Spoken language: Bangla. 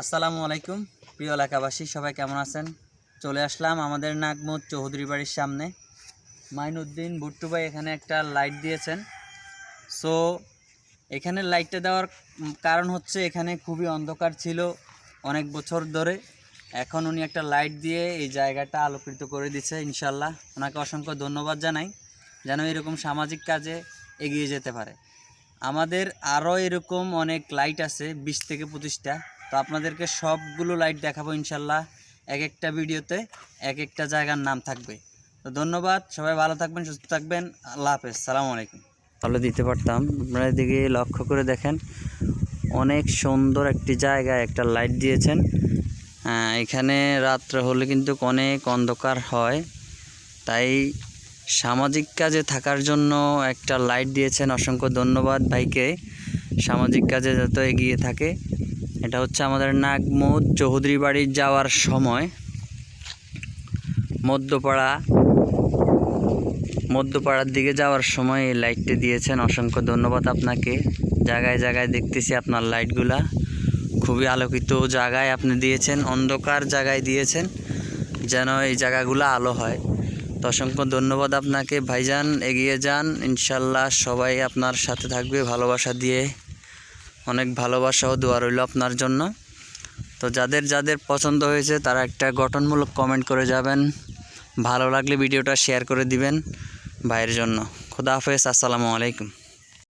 আসসালামু আলাইকুম, প্রিয় এলাকাবাসী, সবাই কেমন আছেন? চলে আসলাম আমাদের নাগমত চৌধুরী বাড়ির সামনে। মাইনুদ্দিন ভুট্টু ভাই এখানে একটা লাইট দিয়েছেন। সো এখানে লাইটটা দেওয়ার কারণ হচ্ছে এখানে খুবই অন্ধকার ছিল অনেক বছর ধরে। এখন উনি একটা লাইট দিয়ে এই জায়গাটা আলোকিত করে দিচ্ছে ইনশাল্লাহ ওনাকে অসংখ্য ধন্যবাদ জানাই, যেন এরকম সামাজিক কাজে এগিয়ে যেতে পারে। আমাদের আরও এরকম অনেক লাইট আছে, বিশ থেকে পঁচিশটা। তো আপনাদেরকে সবগুলো লাইট দেখাবো ইনশাল্লাহ, এক একটা ভিডিওতে এক একটা জায়গার নাম থাকবে। তো ধন্যবাদ, সবাই ভালো থাকবেন, সুস্থ থাকবেন, আল্লাহ হাফেজ, সালামু আলাইকুম। ভালো দিতে পারতাম, আপনারা এদিকে লক্ষ্য করে দেখেন, অনেক সুন্দর একটি জায়গায় একটা লাইট দিয়েছেন। এখানে রাত্রে হলে কিন্তু অনেক অন্ধকার হয়। তাই সামাজিক কাজে থাকার জন্য একটা লাইট দিয়েছেন, অসংখ্য ধন্যবাদ ভাইকে। সামাজিক কাজে যত এগিয়ে থাকে। এটা হচ্ছে আমাদের নাগমুদ চৌধুরী বাড়ি যাওয়ার সময়। মধ্যপাড়া, মধ্যপাড়ার দিকে যাওয়ার সময় এই লাইটটি দিয়েছেন। অসংখ্য ধন্যবাদ আপনাকে। জায়গায় জায়গায় দেখতেছি আপনার লাইটগুলা খুবই আলোকিত জায়গায় আপনি দিয়েছেন, অন্ধকার জায়গায় দিয়েছেন, যেন এই জায়গাগুলো আলো হয়। তো অসংখ্য ধন্যবাদ আপনাকে। ভাইজান, এগিয়ে যান। ইনশাল্লাহ সবাই আপনার সাথে থাকবে ভালোবাসা দিয়ে। অনেক ভালোবাসা ও দোয়া রইল আপনার জন্য। তো যাদের যাদের পছন্দ হয়েছে, তারা একটা গঠনমূলক কমেন্ট করে যাবেন। ভালো লাগলে ভিডিওটা শেয়ার করে দিবেন ভাইয়ের জন্য। খুদা হাফেজ, আসসালামু আলাইকুম।